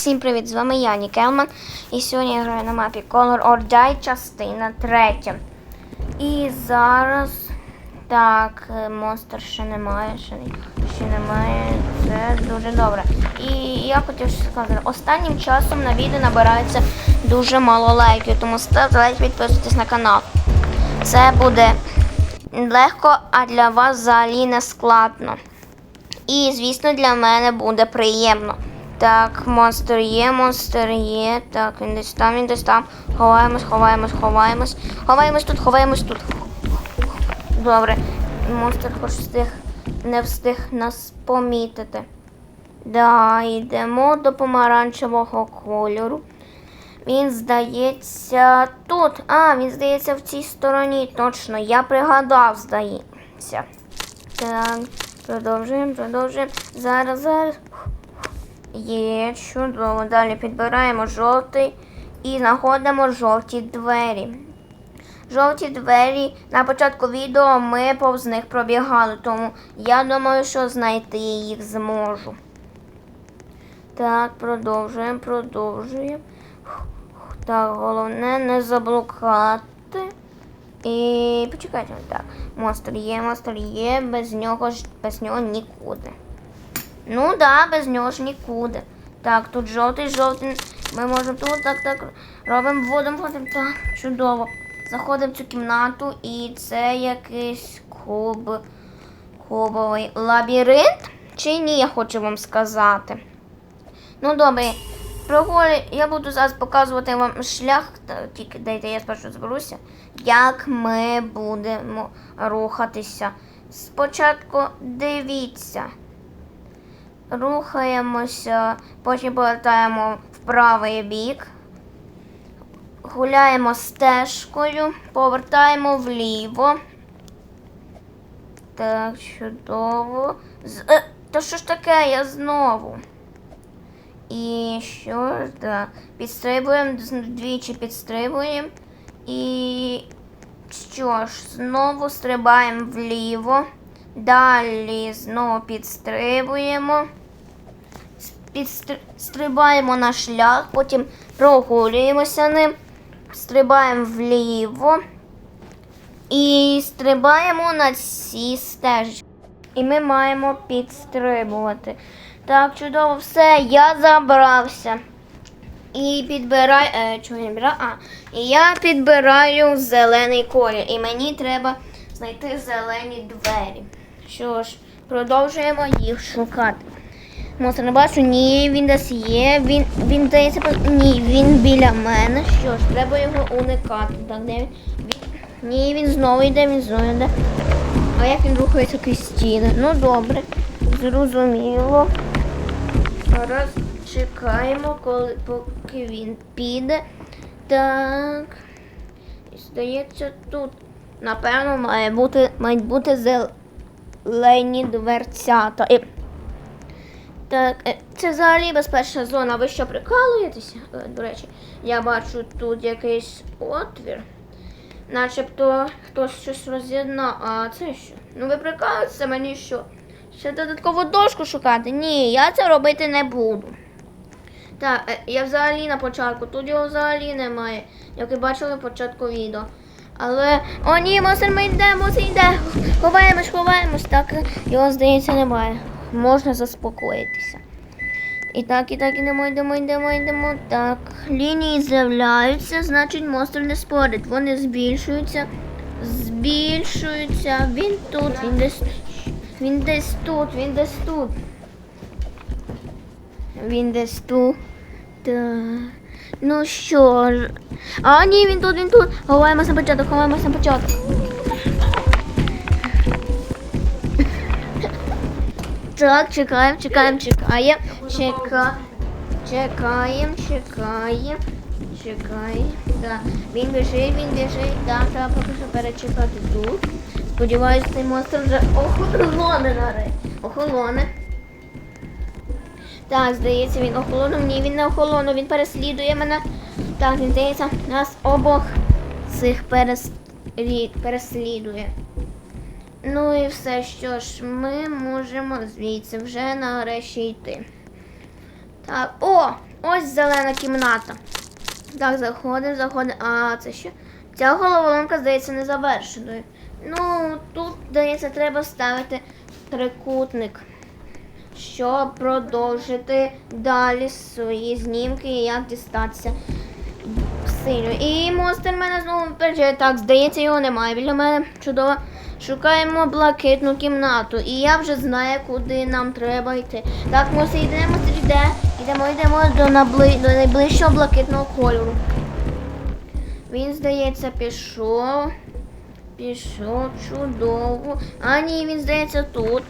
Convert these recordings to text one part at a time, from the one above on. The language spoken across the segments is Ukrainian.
Всім привіт! З вами я, Нікелман. І сьогодні я граю на мапі Color or Die, частина третя. І зараз. Так, е, монстр ще немає, ще, ще немає. Це дуже добре. І я хотів сказати, останнім часом на відео набирається дуже мало лайків, тому ставте лайк, підписуйтесь на канал. Це буде легко, а для вас взагалі не складно. І, звісно, для мене буде приємно. Так, монстр є, монстр є. Так, він десь там, він десь там. Ховаємось, ховаємось, ховаємось. Ховаємось тут, ховаємось тут. Добре. Монстр хоч встиг, не встиг нас помітити. Да, йдемо до помаранчевого кольору. Він здається тут. А, він здається в цій стороні. Точно, я пригадав, здається. Так, продовжуємо, продовжуємо. Зараз, зараз. Є, чудово. Далі підбираємо жовтий і знаходимо жовті двері. Жовті двері на початку відео ми повз них пробігали, тому я думаю, що знайти їх зможу. Так, продовжуємо, продовжуємо. Так, головне не заблукати. І почекайте, так. Монстр є, монстр є, без нього без нього нікуди. Ну да, без нього ж нікуди. Так, тут жовтий, жовтий. Ми можемо тут так, так. Робимо, вводимо, вводимо. Так, чудово. Заходимо в цю кімнату і це якийсь куб. Кубовий лабіринт? Чи ні, я хочу вам сказати. Ну добре. Прогулі, я буду зараз показувати вам шлях, тільки дайте я спершу зберуся, як ми будемо рухатися. Спочатку дивіться. Рухаємося, потім повертаємо в правий бік. Гуляємо стежкою, повертаємо вліво. Так, чудово. З... Е, та що ж таке, я знову. І що ж, да. Підстрибуємо, двічі підстрибуємо. І що ж, знову стрибаємо вліво. Далі знову підстрибуємо. Підстрибаємо на шлях, потім прогулюємося ним, стрибаємо вліво і стрибаємо на ці стежки. І ми маємо підстрибувати. Так, чудово, все, я забрався. І підбираю. Е, чого я не? А, і я підбираю зелений колір. І мені треба знайти зелені двері. Що ж, продовжуємо їх шукати. Монстр не бачу, ні, він десь є. Він він здається, ні, він біля мене. Що ж, треба його уникати. Так, де він? він? Ні, він знову йде, він знову йде. А як він рухається крізь стіни? Ну добре, зрозуміло. Зараз чекаємо, коли поки він піде. Так. І здається, тут, напевно, має бути, мають бути зелені дверцята. Так, е, це взагалі безпечна зона. Ви що прикалуєтеся? Е, До речі, я бачу тут якийсь отвір. Начебто хтось щось роз'єднав. А це що? Ну ви прикалуєтеся мені що? Ще додаткову дошку шукати? Ні, я це робити не буду. Так, е, я взагалі на початку, тут його взагалі немає, як ви бачили в початку відео. Але. О, ні, монстр, ми йдемо, монстр йде. Ховаємось, ховаємось. Так, його, здається, немає. Можна заспокоїтися. І так, і так, ідемо, йдемо, йдемо, йдемо. Так, лінії з'являються, значить монстр не спорить. Вони збільшуються, збільшуються. Він тут, він десь. Він десь тут, він десь тут. Він десь тут. Так. Ну що ж. А, ні, він тут, він тут. Ховаємося на початок, ховаємося на початок. Так, чекаємо, чекаємо, чекаємо. Чека... Чекаємо, чекаємо. Чекаємо. Так. Він біжить, він біжить. Так, треба поки що перечекати тут. Сподіваюсь, цей монстр вже охолоне нарешті. Охолоне. Так, здається, він охолонув. Ні, він не охолонув, він переслідує мене. Так, він здається, нас обох цих переслід... переслідує. Ну і все, що ж, ми можемо звідси вже нарешті йти. Так, о! Ось зелена кімната. Так, заходимо, заходимо. А, це що? Ця головоломка, здається, не завершеною. Ну, тут, здається, треба ставити трикутник, щоб продовжити далі свої знімки і як дістатися силю. І монстр мене знову випереджає. Так, здається, його немає біля мене. Чудово. Шукаємо блакитну кімнату. І я вже знаю, куди нам треба йти. Так, монстр, йдемо, монстр, йде. Йдемо, йдемо до, набли... до найближчого блакитного кольору. Він, здається, пішов. Пішов чудово. А ні, він здається тут.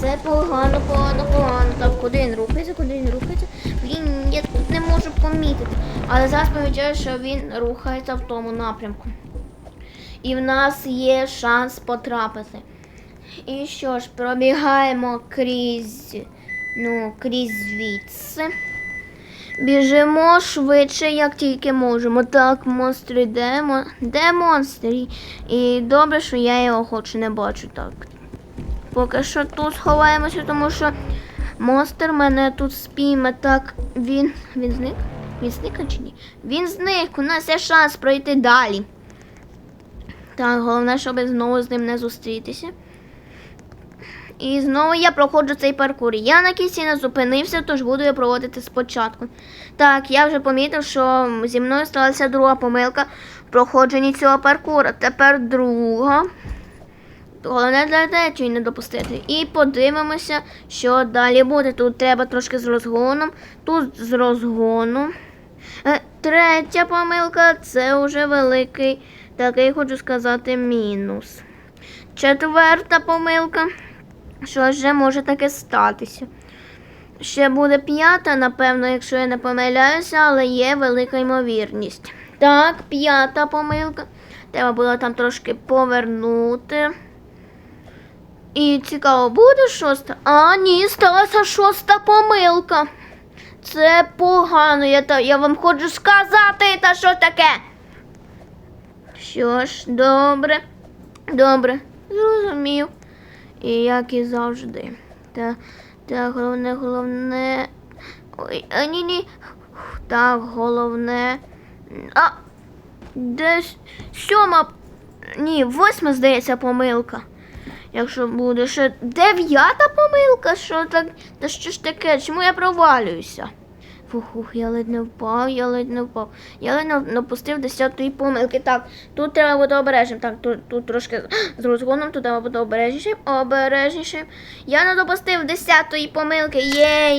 Це погано, погано, погано. Так, куди він рухається, куди він рухається? Блін, я тут не можу помітити. Але зараз помічаю, що він рухається в тому напрямку. І в нас є шанс потрапити. І що ж, пробігаємо крізь, ну, крізь звідси. Біжимо швидше, як тільки можемо. Так, монстр іде. Мо- Де монстр? І добре, що я його хоч не бачу так. Поки що тут сховаємося, тому що монстр мене тут спійме. Так, він. Він зник? Він зник чи ні? Він зник. У нас є шанс пройти далі. Так, головне, щоб знову з ним не зустрітися. І знову я проходжу цей паркур. Я на кінці не зупинився, тож буду я проводити спочатку. Так, я вже помітив, що зі мною сталася друга помилка в проходженні цього паркура. Тепер друга. Головне для течії не допустити. І подивимося, що далі буде. Тут треба трошки з розгоном, тут з розгону. Е, Третя помилка це вже великий, такий хочу сказати, мінус. Четверта помилка. Що ж може таке статися? Ще буде п'ята, напевно, якщо я не помиляюся, але є велика ймовірність. Так, п'ята помилка. Треба було там трошки повернути. І цікаво, буде шоста? А, ні, сталася шоста помилка. Це погано, я, я вам хочу сказати, та що таке. Що ж, добре, добре, зрозумів. І як і завжди. Та, та головне, головне. Ой, а ні, ні. Так, головне. А, десь сьома. Ні, восьма, здається, помилка. Якщо буде ще дев'ята помилка, що так. Та що ж таке? Чому я провалююся? Фух, фух, я ледь не впав, я ледь не впав. Я ледь напустив десятої помилки. Так, тут треба бути обережним. Так, тут, тут трошки з розгоном, тут треба бути обережнішим, обережнішим. Я не допустив десятої помилки. Єй!